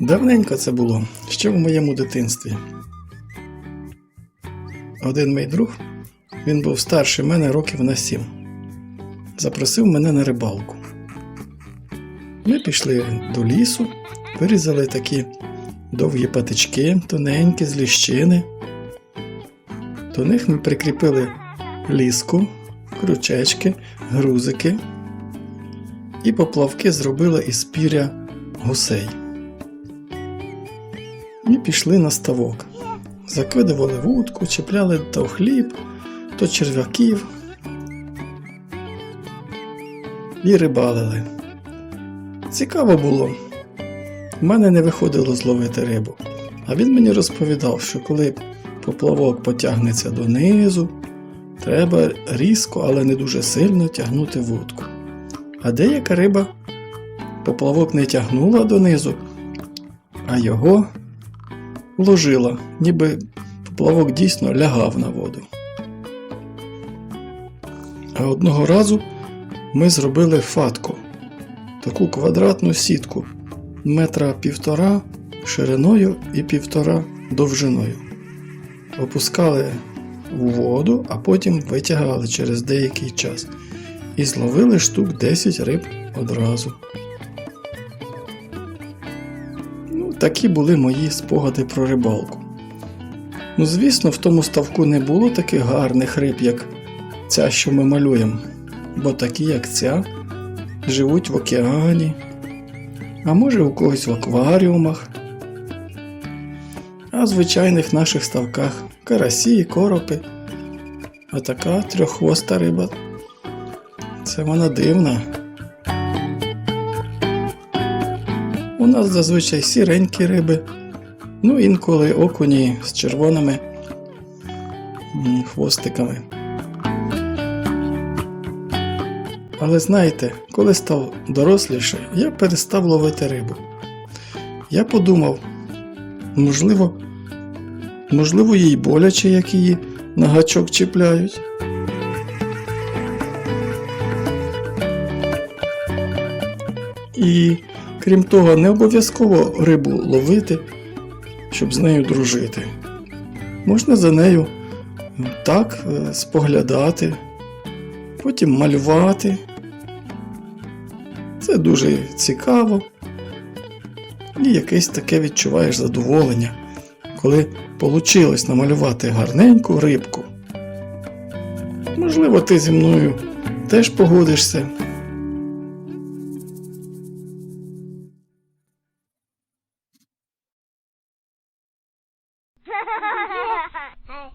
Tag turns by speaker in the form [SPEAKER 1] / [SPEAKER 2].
[SPEAKER 1] Давненько це було, ще в моєму дитинстві. Один мій друг, він був старший мене років на сім, запросив мене на рибалку. Ми пішли до лісу, вирізали такі довгі патички, тоненькі з ліщини. До них ми прикріпили ліску, крючечки, грузики і поплавки зробили із піря гусей. І пішли на ставок. Закидували вудку, чіпляли то хліб, то черв'яків і рибалили. Цікаво було. У мене не виходило зловити рибу, а він мені розповідав, що коли поплавок потягнеться донизу, треба різко, але не дуже сильно тягнути вудку. А деяка риба поплавок не тягнула донизу, а його ложила, ніби поплавок дійсно лягав на воду. А одного разу ми зробили фатку, таку квадратну сітку метра півтора шириною і півтора довжиною. Опускали у воду, а потім витягали через деякий час і зловили штук 10 риб одразу. Ну, такі були мої спогади про рибалку. Ну, звісно, в тому ставку не було таких гарних риб, як ця, що ми малюємо, бо такі, як ця, живуть в океані, а може у когось в акваріумах. А в звичайних наших ставках карасі, коропи. А така трьоххвоста риба. Це вона дивна. У нас зазвичай сіренькі риби, ну інколи окуні з червоними хвостиками. Але знаєте, коли став доросліше, я перестав ловити рибу. Я подумав, можливо, можливо, їй боляче, як її на гачок чіпляють. І крім того, не обов'язково рибу ловити, щоб з нею дружити. Можна за нею так е, споглядати, потім малювати. Це дуже цікаво. І якесь таке відчуваєш задоволення, коли вийшло намалювати гарненьку рибку. Можливо, ти зі мною теж погодишся.
[SPEAKER 2] 哈哈哈哈哈哈